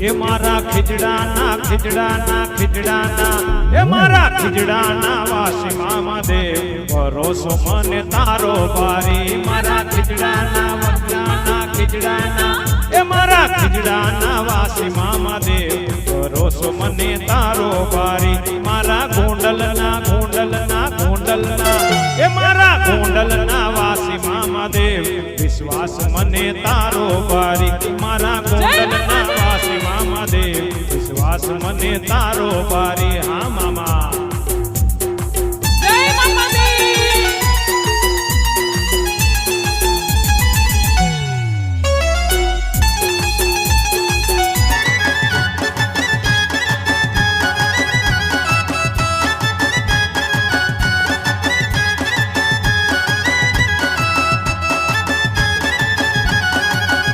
એ મારા ખીજડાના ખીજડાના ખીજડાના. એ મારા ખીજડાના વાસી મામા દેવ ભરોસો મને તારો બારી. મારા ખીજડાના વગડાના ખીજડાના. એ મારા ખીજડાના વાસી મામા દેવ ભરોસો મને તારો બારી. મારા ગોંડલના ગોંડલના ગોંડલના. એ મારા ગોંડલના વાસી મામા દેવ વિશ્વાસ મને તારો બારી. મારા બસ મને તારો બારી હા મામા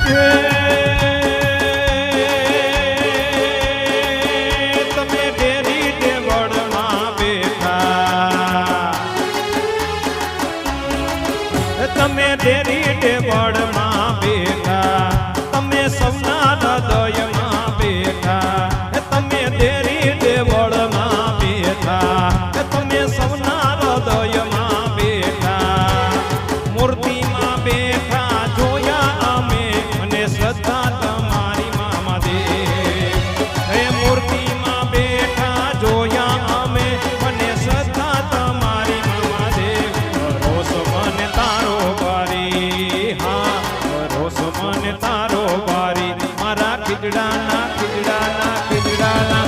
Yeah. તમે દેરી ટેબળમાં બેઠા. ખીજડાના ખીજડાના ખીજડાના.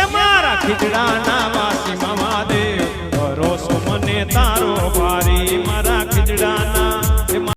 એ મારા ખીજડાના વાસી મામા દેવ ભરોસો મને તારો, વારી મારા ખીજડાના.